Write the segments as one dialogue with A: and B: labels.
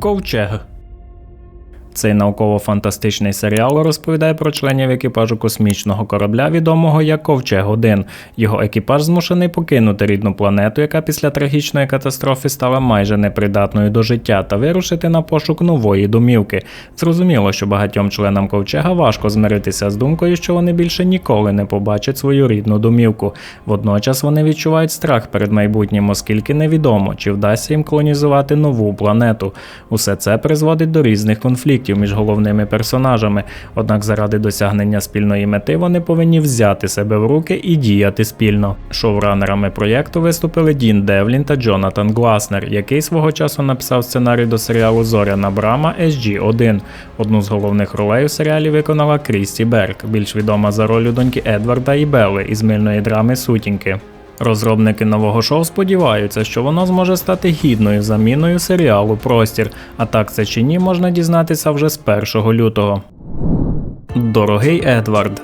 A: Ковчег. Цей науково-фантастичний серіал розповідає про членів екіпажу космічного корабля, відомого як Ковчег 1 Його екіпаж змушений покинути рідну планету, яка після трагічної катастрофи стала майже непридатною до життя, та вирушити на пошук нової домівки. Зрозуміло, що багатьом членам ковчега важко змиритися з думкою, що вони більше ніколи не побачать свою рідну домівку. Водночас вони відчувають страх перед майбутнім, оскільки невідомо, чи вдасться їм колонізувати нову планету. Усе це призводить до різних конфліктів між головними персонажами. Однак заради досягнення спільної мети вони повинні взяти себе в руки і діяти спільно. Шоуранерами проєкту виступили Дін Девлін та Джонатан Гласнер, який свого часу написав сценарій до серіалу Зоряна Брама SG-1. Одну з головних ролей у серіалі виконала Крісті Берг, більш відома за ролью доньки Едварда і Белли із мильної драми Сутінки. Розробники нового шоу сподіваються, що воно зможе стати гідною заміною серіалу Простір, а так це чи ні можна дізнатися вже з 1 лютого. Дорогий Едвард.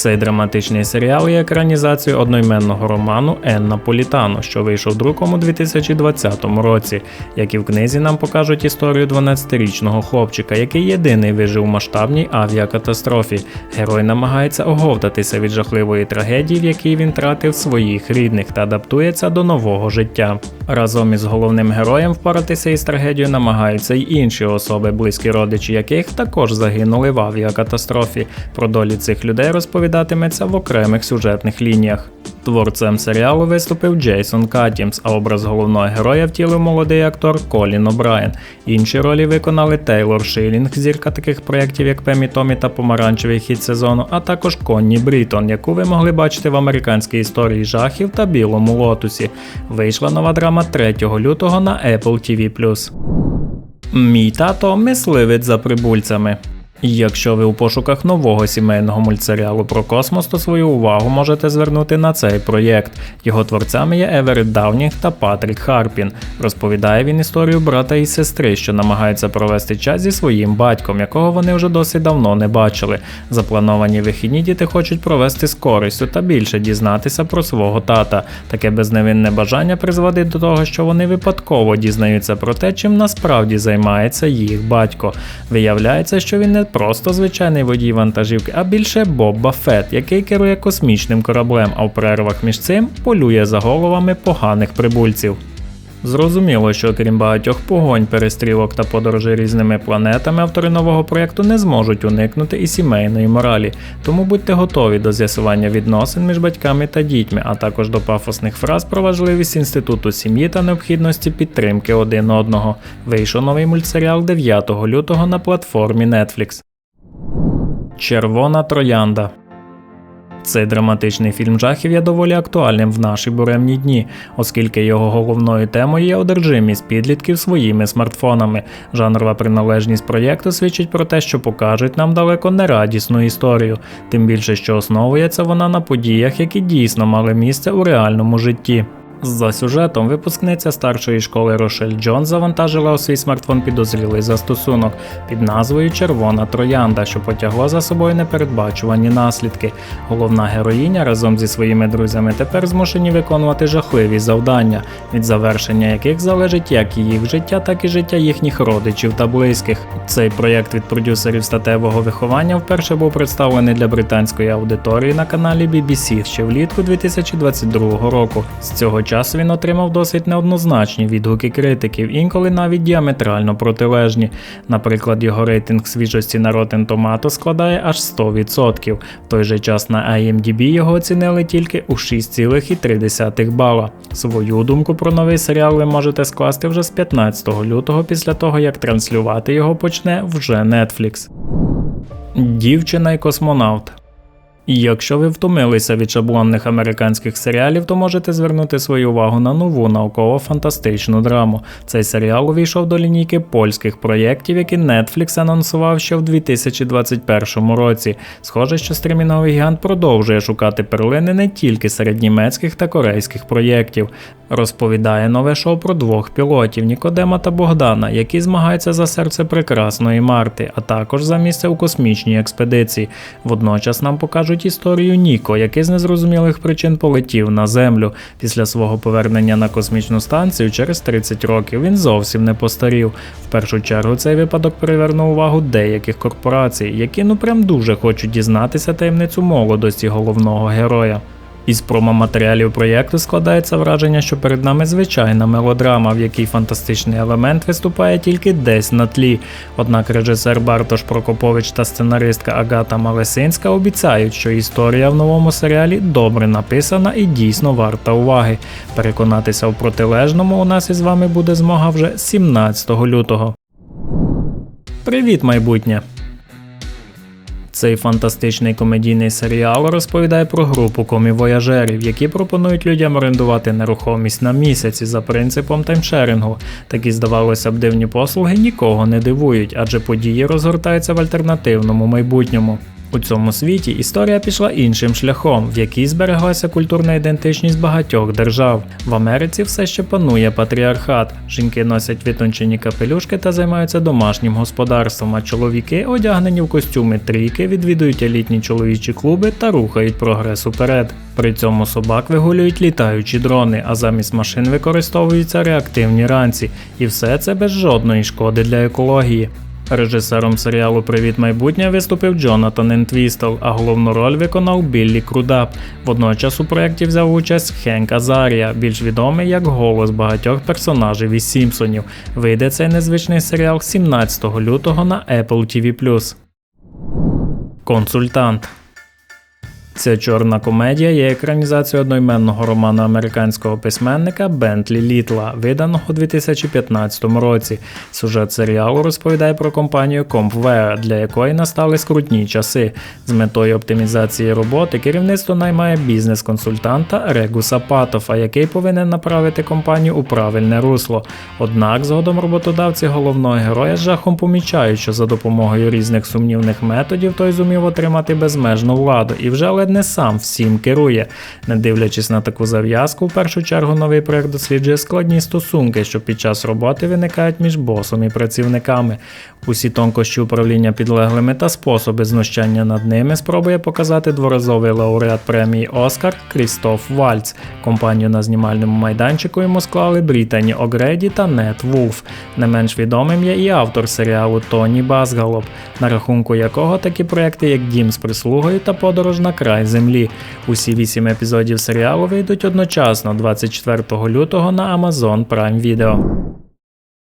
A: Цей драматичний серіал є екранізацією одноіменного роману Енна Політано, що вийшов друком у 2020 році. Як і в книзі, нам покажуть історію 12-річного хлопчика, який єдиний вижив у масштабній авіакатастрофі. Герой намагається оговтатися від жахливої трагедії, в якій він тратив своїх рідних та адаптується до нового життя. Разом із головним героєм впоратися із трагедією намагаються й інші особи, близькі родичі яких також загинули в авіакатастрофі. Про долі цих людей розповідатиметься в окремих сюжетних лініях. Творцем серіалу виступив Джейсон Катімс, а образ головного героя втілив молодий актор Колін О'Брайен. Інші ролі виконали Тейлор Шилінг, зірка таких проєктів, як Пемі Томі та Помаранчевий хід сезону, а також Конні Брітон, яку ви могли бачити в американській історії жахів та білому лотусі. Вийшла нова драма 3 лютого на Apple TV+. Мій тато мисливець за прибульцями. Якщо ви у пошуках нового сімейного мультсеріалу про космос, то свою увагу можете звернути на цей проєкт. Його творцями є Еверет Даунінг та Патрік Харпін. Розповідає він історію брата і сестри, що намагаються провести час зі своїм батьком, якого вони вже досить давно не бачили. Заплановані вихідні діти хочуть провести з користю та більше дізнатися про свого тата. Таке безневинне бажання призводить до того, що вони випадково дізнаються про те, чим насправді займається їх батько. Виявляється, що він не просто звичайний водій вантажівки, а більше Бобба Фет, який керує космічним кораблем, а в перервах між цим полює за головами поганих прибульців. Зрозуміло, що крім багатьох погонь, перестрілок та подорожей різними планетами, автори нового проєкту не зможуть уникнути і сімейної моралі, тому будьте готові до з'ясування відносин між батьками та дітьми, а також до пафосних фраз про важливість інституту сім'ї та необхідності підтримки один одного. Вийшов новий мультсеріал 9 лютого на платформі Netflix. Червона троянда. Цей драматичний фільм жахів є доволі актуальним в наші буремні дні, оскільки його головною темою є одержимість підлітків своїми смартфонами. Жанрова приналежність проєкту свідчить про те, що покажуть нам далеко не радісну історію, тим більше, що основується вона на подіях, які дійсно мали місце у реальному житті. За сюжетом випускниця старшої школи Рошель Джон завантажила у свій смартфон підозрілий застосунок під назвою Червона Троянда, що потягло за собою непередбачувані наслідки. Головна героїня разом зі своїми друзями тепер змушені виконувати жахливі завдання, від завершення яких залежить як їх життя, так і життя їхніх родичів та близьких. Цей проєкт від продюсерів статевого виховання вперше був представлений для британської аудиторії на каналі BBC ще влітку 2022 року. З цього часу він отримав досить неоднозначні відгуки критиків, інколи навіть діаметрально протилежні. Наприклад, його рейтинг свіжості на Rotten Tomato складає аж 100%. В той же час на IMDb його оцінили тільки у 6,3 бала. Свою думку про новий серіал ви можете скласти вже з 15 лютого після того, як транслювати його почне вже Netflix. Дівчина і космонавт. Якщо ви втомилися від шаблонних американських серіалів, то можете звернути свою увагу на нову науково-фантастичну драму. Цей серіал увійшов до лінійки польських проєктів, які Netflix анонсував ще в 2021 році. Схоже, що стрімінговий гігант продовжує шукати перлини не тільки серед німецьких та корейських проєктів. Розповідає нове шоу про двох пілотів Нікодема та Богдана, які змагаються за серце прекрасної Марти, а також за місце у космічній експедиції. Водночас нам покажуть показують історію Ніко, який з незрозумілих причин полетів на землю. Після свого повернення на космічну станцію через 30 років він зовсім не постарів. В першу чергу цей випадок привернув увагу деяких корпорацій, які ну прям дуже хочуть дізнатися таємницю молодості головного героя. Із промоматеріалів проєкту складається враження, що перед нами звичайна мелодрама, в якій фантастичний елемент виступає тільки десь на тлі. Однак режисер Бартош Прокопович та сценаристка Агата Малесинська обіцяють, що історія в новому серіалі добре написана і дійсно варта уваги. Переконатися в протилежному у нас із вами буде змога вже 17 лютого. Привіт, майбутнє! Цей фантастичний комедійний серіал розповідає про групу комівояжерів, які пропонують людям орендувати нерухомість на місяці за принципом таймшерингу. Такі, здавалося б, дивні послуги нікого не дивують, адже події розгортаються в альтернативному майбутньому. У цьому світі історія пішла іншим шляхом, в якій збереглася культурна ідентичність багатьох держав. В Америці все ще панує патріархат. Жінки носять витончені капелюшки та займаються домашнім господарством, а чоловіки, одягнені в костюми трійки, відвідують елітні чоловічі клуби та рухають прогрес уперед. При цьому собак вигулюють літаючі дрони, а замість машин використовуються реактивні ранці, і все це без жодної шкоди для екології. Режисером серіалу Привіт майбутнє виступив Джонатан Ентвістел, а головну роль виконав Біллі Крудап. Водночас у проєкті взяв участь Хенк Азарія, більш відомий як голос багатьох персонажів із Сімпсонів. Вийде цей незвичний серіал 17 лютого на Apple TV+. Консультант Ця чорна комедія є екранізацією одноіменного роману американського письменника Бентлі Літла, виданого у 2015 році. Сюжет серіалу розповідає про компанію CompWare, для якої настали скрутні часи. З метою оптимізації роботи керівництво наймає бізнес-консультанта Регуса Патофа, який повинен направити компанію у правильне русло. Однак згодом роботодавці головного героя жахом помічають, що за допомогою різних сумнівних методів той зумів отримати безмежну владу і вже ледь не сам всім керує. Не дивлячись на таку зав'язку, в першу чергу новий проект досліджує складні стосунки, що під час роботи виникають між босом і працівниками. Усі тонкощі управління підлеглими та способи знущання над ними спробує показати дворазовий лауреат премії Оскар Крістоф Вальц. Компанію на знімальному майданчику йому склали Брітані Огреді та Нет Вулф. Не менш відомим є і автор серіалу Тоні Базгалоп, на рахунку якого такі проекти, як Дім з прислугою та Подорож на край землі. Усі вісім епізодів серіалу вийдуть одночасно 24 лютого на Amazon Prime Video.